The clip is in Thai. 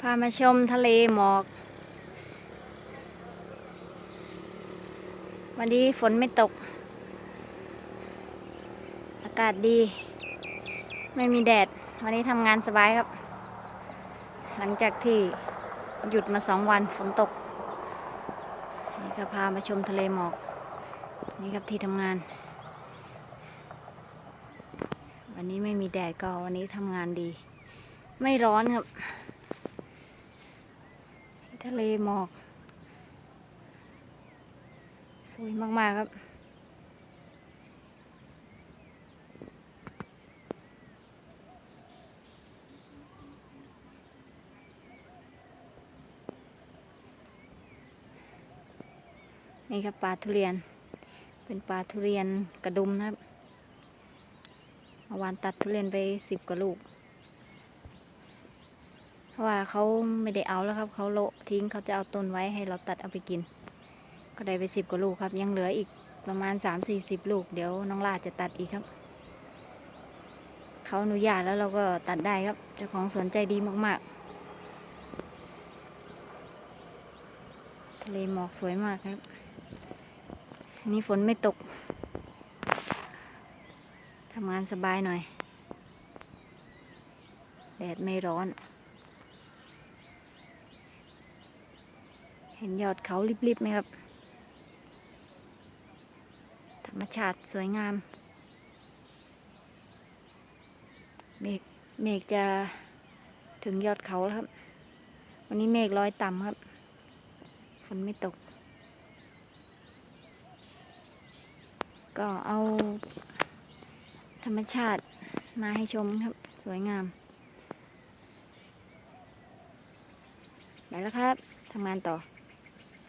พามาชมทะเลหมอก วันนี้ฝนไม่ตก อากาศดี ไม่มีแดด วันนี้ทำงานสบายครับ หลังจากที่หยุดมาสองวันฝนตก นี่ก็พามาชมทะเลหมอก นี่ครับที่ทำงาน วันนี้ไม่มีแดดก็วันนี้ทำงานดี ไม่ร้อนครับ ทะเลหมอก สวยมากๆครับนี่ครับปลาทุเรียน เป็นปลาทุเรียนกระดุมนะครับเมื่อวานตัดทุเรียนไปสิบกว่าลูก ราะว่าเขาไม่ได้เอาแล้วครับ เขาโละทิ้งเขาจะเอาต้นไว้ให้เราตัดเอาไปกิน ก็ได้ไปสิบกว่าลูกครับ ยังเหลืออีกประมาณสามสี่สิบลูก เดี๋ยวน้องลาจะตัดอีกครับ เขาอนุญาตแล้วเราก็ตัดได้ครับ เจ้าของสวนใจดีมากๆ ทะเลหมอกสวยมากครับนนี้ฝนไม่ตก ทำงานสบายหน่อย แดดไม่ร้อน เห็นยอดเขาริบๆไหมครับ ธรรมชาติสวยงาม เมฆเมฆจะถึงยอดเขาแล้วครับ วันนี้เมฆลอยต่ำครับ ฝนไม่ตก ก็เอา ธรรมชาติมาให้ชมครับ สวยงาม ไปแล้วครับทำงานต่อ